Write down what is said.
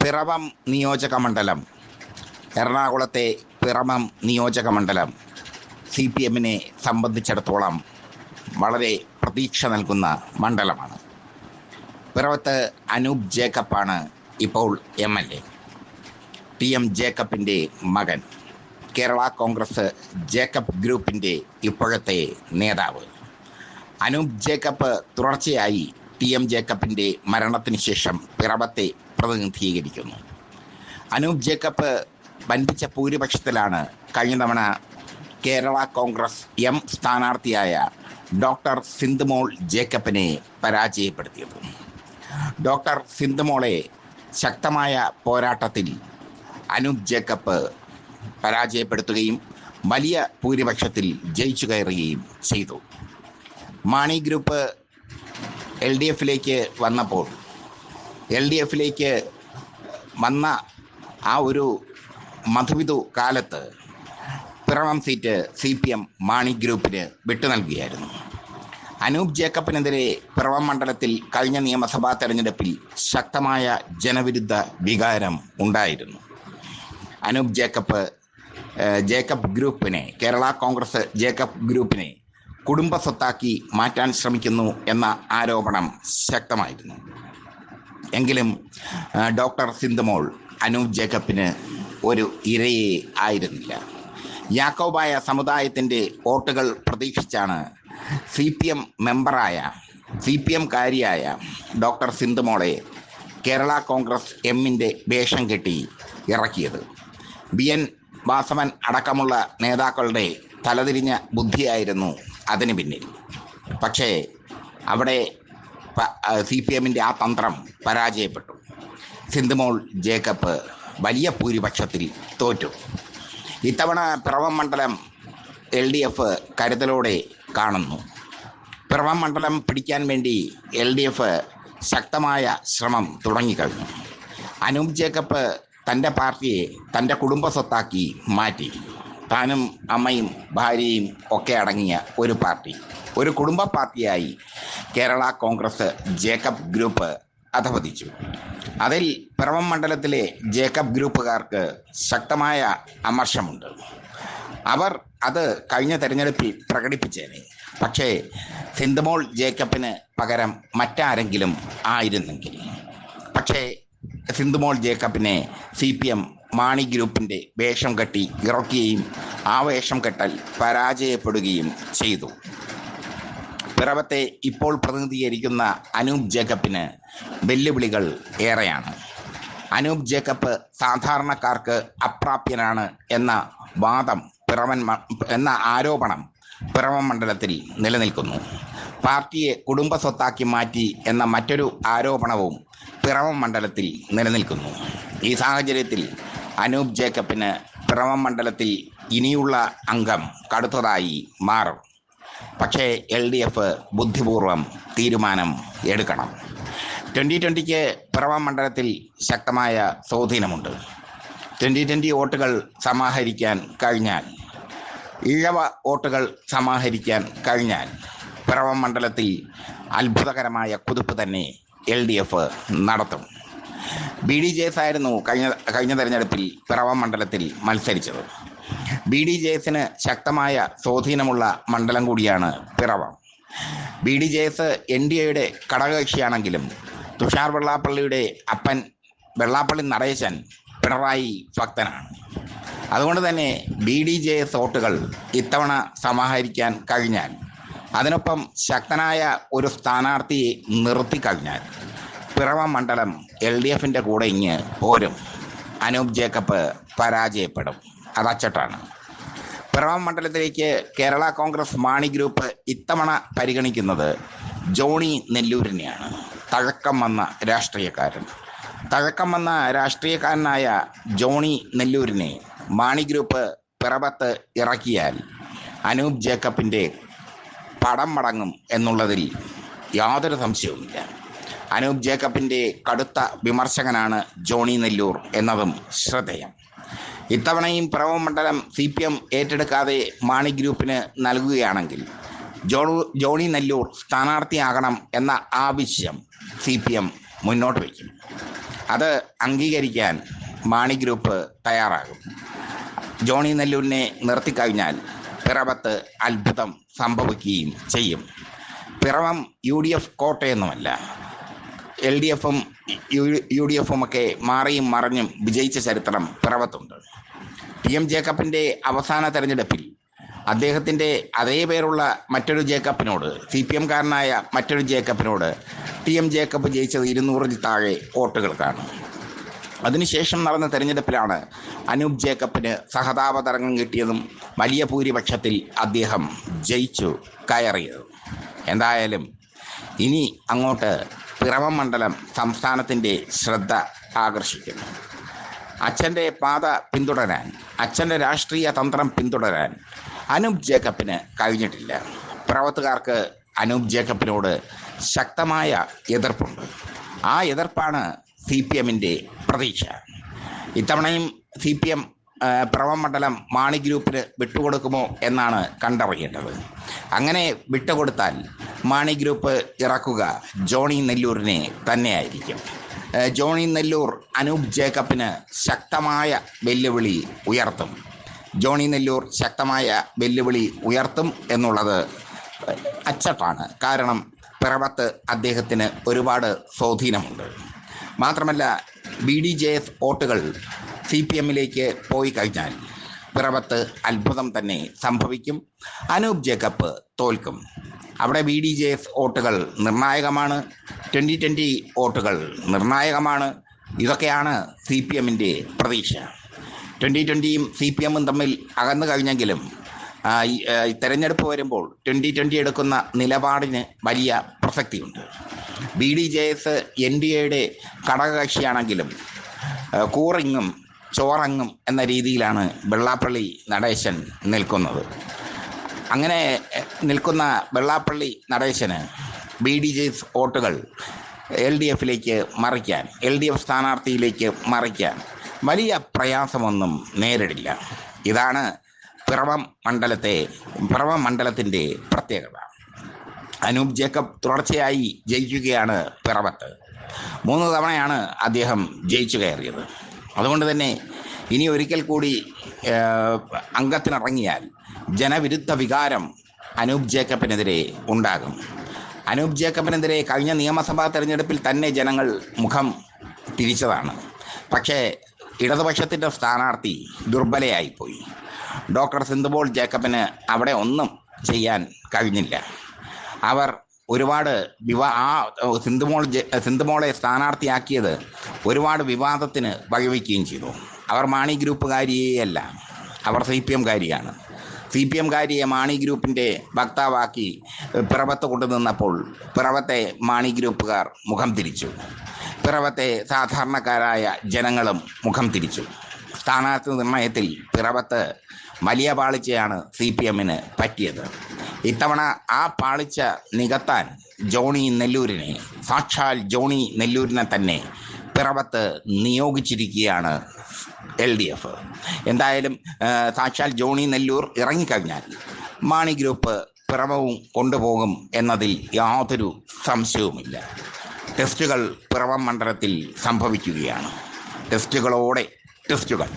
പിറവം നിയോജക മണ്ഡലം എറണാകുളത്തെ പിറവം നിയോജക മണ്ഡലം സി പി എമ്മിനെ സംബന്ധിച്ചിടത്തോളം വളരെ പ്രതീക്ഷ നൽകുന്ന മണ്ഡലമാണ്. പിറവത്ത് അനൂപ് ജേക്കബാണ് ഇപ്പോൾ M L A. T M ജേക്കബിന്റെ മകൻ. കേരള കോൺഗ്രസ് ജേക്കബ് ഗ്രൂപ്പിന്റെ ഇപ്പോഴത്തെ നേതാവ്. അനൂപ് ജേക്കബ് തുടർച്ചയായി ടി എം ജേക്കബിന്റെ മരണത്തിന് ശേഷം പിറവത്തെ പ്രതിനിധീകരിക്കുന്നു. അനൂപ് ജേക്കബ് വൻപിച്ച ഭൂരിപക്ഷത്തിലാണ് കഴിഞ്ഞ തവണ കേരള കോൺഗ്രസ് എം സ്ഥാനാർത്ഥിയായ ഡോക്ടർ സിന്ധുമോൾ ജേക്കബിനെ പരാജയപ്പെടുത്തിയത്. ഡോക്ടർ സിന്ധുമോളെ ശക്തമായ പോരാട്ടത്തിൽ അനൂപ് ജേക്കബ് പരാജയപ്പെടുത്തുകയും വലിയ ഭൂരിപക്ഷത്തിൽ ജയിച്ചു കയറുകയും ചെയ്തു. മാണി ഗ്രൂപ്പ് എൽ ഡി എഫിലേക്ക് വന്നപ്പോൾ എൽ ഡി എഫിലേക്ക് വന്ന ആ ഒരു മധുവിധു കാലത്ത് Piravom seat C P M Mani ഗ്രൂപ്പിന് വിട്ടു നൽകുകയായിരുന്നു അനൂപ് ജേക്കബിനെതിരെ പിറവം മണ്ഡലത്തിൽ കഴിഞ്ഞ നിയമസഭാ തെരഞ്ഞെടുപ്പിൽ ശക്തമായ ജനവിരുദ്ധ വികാരം ഉണ്ടായിരുന്നു. അനൂപ് ജേക്കബ് ജേക്കബ് ഗ്രൂപ്പിനെ കേരള കോൺഗ്രസ് ജേക്കബ് ഗ്രൂപ്പിനെ കുടുംബ സ്വത്താക്കി മാറ്റാൻ ശ്രമിക്കുന്നു എന്ന ആരോപണം ശക്തമായിരുന്നു. എങ്കിലും ഡോക്ടർ സിന്ധുമോൾ അനൂപ് ജേക്കബിന് ഒരു ഇരയെ ആയിരുന്നില്ല. യാക്കോബായ സമുദായത്തിന്റെ വോട്ടുകൾ പ്രതീക്ഷിച്ചാണ് സി പി എം മെമ്പറായ സി പി എംകാരിയായ ഡോക്ടർ സിന്ധുമോളെ കേരള കോൺഗ്രസ് എമ്മിന്റെ വേഷം കെട്ടി ഇറക്കിയത്. ബി എൻ വാസവൻ അടക്കമുള്ള നേതാക്കളുടെ തലതിരിഞ്ഞ ബുദ്ധിയായിരുന്നു അതിന് പിന്നിൽ. പക്ഷേ അവിടെ സി പി എമ്മിന്റെ ആ തന്ത്രം പരാജയപ്പെട്ടു. സിന്ധുമോൾ ജേക്കബ് വലിയ ഭൂരിപക്ഷത്തിൽ തോറ്റു. ഇത്തവണ പിറവം മണ്ഡലം എൽ ഡി എഫ് കരുതലോടെ കാണുന്നു. പിറവം മണ്ഡലം പിടിക്കാൻ വേണ്ടി എൽ ഡി എഫ് ശക്തമായ ശ്രമം തുടങ്ങിക്കഴിഞ്ഞു അനൂപ് ജേക്കബ് തന്റെ പാർട്ടിയെ തന്റെ കുടുംബ സ്വത്താക്കി മാറ്റി. താനും അമ്മയും ഭാര്യയും ഒക്കെ അടങ്ങിയ ഒരു പാർട്ടി. ഒരു കുടുംബ പാർട്ടിയായി കേരള കോൺഗ്രസ് ജേക്കബ് ഗ്രൂപ്പ് അധപതിച്ചു. അതിൽ പിറവം മണ്ഡലത്തിലെ ജേക്കബ് ഗ്രൂപ്പുകാർക്ക് ശക്തമായ അമർഷമുണ്ട്. അവർ അത് കഴിഞ്ഞ തെരഞ്ഞെടുപ്പിൽ പ്രകടിപ്പിച്ചേനെ. പക്ഷേ സിന്ധുമോൾ ജേക്കബിന് പകരം മറ്റാരെങ്കിലും ആയിരുന്നെങ്കിൽ. പക്ഷേ സിന്ധുമോൾ ജേക്കബിനെ സി പി എം മാണി ഗ്രൂപ്പിന്റെ വേഷം കെട്ടി ഇറക്കുകയും ആ വേഷം കെട്ടൽ പരാജയപ്പെടുകയും ചെയ്തു. പിറവത്തെ ഇപ്പോൾ പ്രതിനിധീകരിക്കുന്ന അനൂപ് ജേക്കബിന് വെല്ലുവിളികൾ ഏറെയാണ്. അനൂപ് ജേക്കബ് സാധാരണക്കാർക്ക് അപ്രാപ്യനാണ് എന്ന വാദം പിറവൻ എന്ന ആരോപണം പിറവം മണ്ഡലത്തിൽ നിലനിൽക്കുന്നു. പാർട്ടിയെ കുടുംബ സ്വത്താക്കി മാറ്റി എന്ന മറ്റൊരു ആരോപണവും പിറവം മണ്ഡലത്തിൽ നിലനിൽക്കുന്നു. ഈ സാഹചര്യത്തിൽ അനൂപ് ജേക്കബിന് പിറവം മണ്ഡലത്തിൽ ഇനിയുള്ള അംഗം കടുത്തതായി മാറും. പക്ഷേ എൽ ഡി എഫ് ബുദ്ധിപൂർവം തീരുമാനം എടുക്കണം. ട്വന്റി ട്വന്റിക്ക് പിറവം മണ്ഡലത്തിൽ ശക്തമായ സ്വാധീനമുണ്ട്. ട്വന്റി ട്വന്റി വോട്ടുകൾ സമാഹരിക്കാൻ കഴിഞ്ഞാൽ ഇഴവ വോട്ടുകൾ സമാഹരിക്കാൻ കഴിഞ്ഞാൽ പിറവം മണ്ഡലത്തിൽ അത്ഭുതകരമായ കുതിപ്പ് തന്നെ എൽ ഡി എഫ് നടത്തും. ബി ഡി ജെ എസ് ആയിരുന്നു കഴിഞ്ഞ കഴിഞ്ഞ തെരഞ്ഞെടുപ്പിൽ പിറവം മണ്ഡലത്തിൽ മത്സരിച്ചത്. ബി ഡി ജെ എസിന് ശക്തമായ സ്വാധീനമുള്ള മണ്ഡലം കൂടിയാണ് Piravom. B D J S N D എയുടെ ഘടകകക്ഷിയാണെങ്കിലും തുഷാർ വെള്ളാപ്പള്ളിയുടെ അപ്പൻ വെള്ളാപ്പള്ളി നടേശൻ പിണറായി ഭക്തനാണ്. അതുകൊണ്ട് തന്നെ ബി ഡി ജെ എസ് വോട്ടുകൾ ഇത്തവണ സമാഹരിക്കാൻ കഴിഞ്ഞാൽ അതിനൊപ്പം ശക്തനായ ഒരു സ്ഥാനാർത്ഥിയെ നിർത്തിക്കഴിഞ്ഞാൽ പിറവ മണ്ഡലം എൽ ഡി എഫിന്റെ കൂടെ ഇങ്ങ് പോരും. അനൂപ് ജേക്കബ് പരാജയപ്പെടും. അതച്ചട്ടാണ്. പിറവ മണ്ഡലത്തിലേക്ക് കേരള കോൺഗ്രസ് മാണി ഗ്രൂപ്പ് ഇത്തവണ പരിഗണിക്കുന്നത് ജോണി നെല്ലൂരിനെയാണ്. തഴക്കം വന്ന രാഷ്ട്രീയക്കാരൻ. തഴക്കം വന്ന രാഷ്ട്രീയക്കാരനായ ജോണി നെല്ലൂരിനെ മാണി ഗ്രൂപ്പ് പിറവത്ത് ഇറക്കിയാൽ അനൂപ് ജേക്കബിന്റെ പടം മടങ്ങും എന്നുള്ളതിൽ യാതൊരു സംശയവുമില്ല. അനൂപ് ജേക്കബിന്റെ കടുത്ത വിമർശകനാണ് ജോണി നെല്ലൂർ എന്നതും ശ്രദ്ധേയം. ഇത്തവണയും പിറവം മണ്ഡലം സി പി എം ഏറ്റെടുക്കാതെ മാണി ഗ്രൂപ്പിന് നൽകുകയാണെങ്കിൽ ജോ ജോണി നെല്ലൂർ സ്ഥാനാർത്ഥിയാകണം എന്ന ആവശ്യം സി പി എം മുന്നോട്ട് വയ്ക്കും. അത് അംഗീകരിക്കാൻ മാണി ഗ്രൂപ്പ് തയ്യാറാകും. ജോണി നെല്ലൂരിനെ നിർത്തിക്കഴിഞ്ഞാൽ പിറവത്ത് അത്ഭുതം സംഭവിക്കുകയും ചെയ്യും. പിറവം യു ഡി എഫ് കോട്ടയൊന്നുമല്ല. എൽ ഡി എഫും യു ഡി എഫും ഒക്കെ മാറിയും മറിഞ്ഞും വിജയിച്ച ചരിത്രം പിറവത്തുണ്ട്. ടി എം ജേക്കബിന്റെ അവസാന തെരഞ്ഞെടുപ്പിൽ അദ്ദേഹത്തിന്റെ അതേ പേരുള്ള മറ്റൊരു ജേക്കബിനോട് സി പി എംകാരനായ മറ്റൊരു ജേക്കബിനോട് ടി എം ജേക്കബ് ജയിച്ചത് ഇരുന്നൂറിൽ താഴെ വോട്ടുകൾക്കാണ് അതിനുശേഷം നടന്ന തെരഞ്ഞെടുപ്പിലാണ് അനൂപ് ജേക്കബിന് സഹതാപതരംഗം കിട്ടിയതും വലിയ ഭൂരിപക്ഷത്തിൽ അദ്ദേഹം ജയിച്ചു കയറിയത്. എന്തായാലും ഇനി അങ്ങോട്ട് പിറവം മണ്ഡലം സംസ്ഥാനത്തിന്റെ ശ്രദ്ധ ആകർഷിക്കുന്നു. അച്ഛന്റെ പാത പിന്തുടരാൻ അച്ഛന്റെ രാഷ്ട്രീയ തന്ത്രം പിന്തുടരാൻ അനൂപ് ജേക്കബിന് കഴിഞ്ഞിട്ടില്ല. പിറവത്തുകാർക്ക് അനൂപ് ജേക്കബിനോട് ശക്തമായ എതിർപ്പുണ്ട്. ആ എതിർപ്പാണ് സി പി എമ്മിന്റെ പ്രതീക്ഷ. ഇത്തവണയും സി പി എം പ്രവം മണ്ഡലം മാണി ഗ്രൂപ്പിന് വിട്ടുകൊടുക്കുമോ എന്നാണ് കണ്ടറിയേണ്ടത്. അങ്ങനെ വിട്ടുകൊടുത്താൽ മാണി ഗ്രൂപ്പ് ഇറക്കുക ജോണി നെല്ലൂരിനെ തന്നെയായിരിക്കും. ജോണി നെല്ലൂർ അനൂപ് ജേക്കബിന് ശക്തമായ വെല്ലുവിളി ഉയർത്തും. ജോണി നെല്ലൂർ ശക്തമായ വെല്ലുവിളി ഉയർത്തും എന്നുള്ളത് അച്ചട്ടാണ്. കാരണം പിറവത്ത് അദ്ദേഹത്തിന് ഒരുപാട് സ്വാധീനമുണ്ട്. മാത്രമല്ല ബി ഡി ജെ എഫ് വോട്ടുകൾ സി പി എമ്മിലേക്ക് പോയി കഴിഞ്ഞാൽ പിറവത്ത് അത്ഭുതം തന്നെ സംഭവിക്കും. അനൂപ് ജേക്കബ് തോൽക്കും. അവിടെ ബി ഡി ജെ എഫ് വോട്ടുകൾ നിർണായകമാണ്. ട്വന്റി ട്വന്റി വോട്ടുകൾ നിർണായകമാണ്. ഇതൊക്കെയാണ് സി പി എമ്മിന്റെ പ്രതീക്ഷ. ട്വന്റി ട്വന്റിയും സി പി എമ്മും തമ്മിൽ അകന്നു കഴിഞ്ഞെങ്കിലും തെരഞ്ഞെടുപ്പ് വരുമ്പോൾ ട്വന്റി ട്വന്റി എടുക്കുന്ന നിലപാടിന് വലിയ പ്രസക്തിയുണ്ട്. B D J S N D എയുടെ ഘടകകക്ഷിയാണെങ്കിലും കൂറിങ്ങും ചോറങ്ങും എന്ന രീതിയിലാണ് വെള്ളാപ്പള്ളി നടേശൻ നിൽക്കുന്നത്. അങ്ങനെ നിൽക്കുന്ന വെള്ളാപ്പള്ളി നടേശന് ബി ഡി ജെ വോട്ടുകൾ എൽ ഡി എഫിലേക്ക് മറിക്കാൻ എൽ ഡി എഫ് സ്ഥാനാർത്ഥിയിലേക്ക് മറിക്കാൻ വലിയ പ്രയാസമൊന്നും നേരിടില്ല. ഇതാണ് പിറവം മണ്ഡലത്തെ പിറവം മണ്ഡലത്തിന്റെ പ്രത്യേകത. അനൂപ് ജേക്കബ് തുടർച്ചയായി ജയിക്കുകയാണ് പിറവത്ത്. മൂന്ന് തവണയാണ് അദ്ദേഹം ജയിച്ചു കയറിയത്. അതുകൊണ്ട് തന്നെ ഇനി ഒരിക്കൽ കൂടി അംഗത്തിനിറങ്ങിയാൽ ജനവിരുദ്ധ വികാരം അനൂപ് ജേക്കബിനെതിരെ ഉണ്ടാകും. അനൂപ് ജേക്കബിനെതിരെ കഴിഞ്ഞ നിയമസഭാ തെരഞ്ഞെടുപ്പിൽ തന്നെ ജനങ്ങൾ മുഖം തിരിച്ചതാണ്. പക്ഷേ ഇടതുപക്ഷത്തിന്റെ സ്ഥാനാർത്ഥി ദുർബലയായിപ്പോയി. ഡോക്ടർ സിന്ധുബോൾ ജേക്കബിന് അവിടെ ഒന്നും ചെയ്യാൻ കഴിഞ്ഞില്ല. അവർ ഒരുപാട് വിവാ ആ സിന്ധുമോൾ സിന്ധുമോളെ സ്ഥാനാർത്ഥിയാക്കിയത് ഒരുപാട് വിവാദത്തിന് വഴിവെക്കുകയും ചെയ്തു. അവർ മാണി ഗ്രൂപ്പുകാരിയല്ല അവർ സി പി എംകാരിയാണ്. സി പി എംകാരിയെ മാണി ഗ്രൂപ്പിന്റെ വക്താവാക്കി പിറവത്ത് കൊണ്ടുനിന്നപ്പോൾ പിറവത്തെ മാണി ഗ്രൂപ്പുകാർ മുഖം തിരിച്ചു. പിറവത്തെ സാധാരണക്കാരായ ജനങ്ങളും മുഖം തിരിച്ചു. സ്ഥാനാർത്ഥി നിർണയത്തിൽ പിറവത്ത് വലിയ പാളിച്ചയാണ് സി പി എമ്മിന് പറ്റിയത്. ഇത്തവണ ആ പാളിച്ച നികത്താൻ ജോണി നെല്ലൂരിനെ സാക്ഷാൽ ജോണി നെല്ലൂരിനെ തന്നെ പിറവത്ത് നിയോഗിച്ചിരിക്കുകയാണ് എൽ ഡി എഫ്. എന്തായാലും സാക്ഷാൽ ജോണി നെല്ലൂർ ഇറങ്ങിക്കഴിഞ്ഞാൽ മാണി ഗ്രൂപ്പ് പിറവവും കൊണ്ടുപോകും എന്നതിൽ യാതൊരു സംശയവുമില്ല. ടെസ്റ്റുകൾ പിറവം മണ്ഡലത്തിൽ സംഭവിക്കുകയാണ്. ടെസ്റ്റുകളോടെ ടെസ്റ്റുകൾ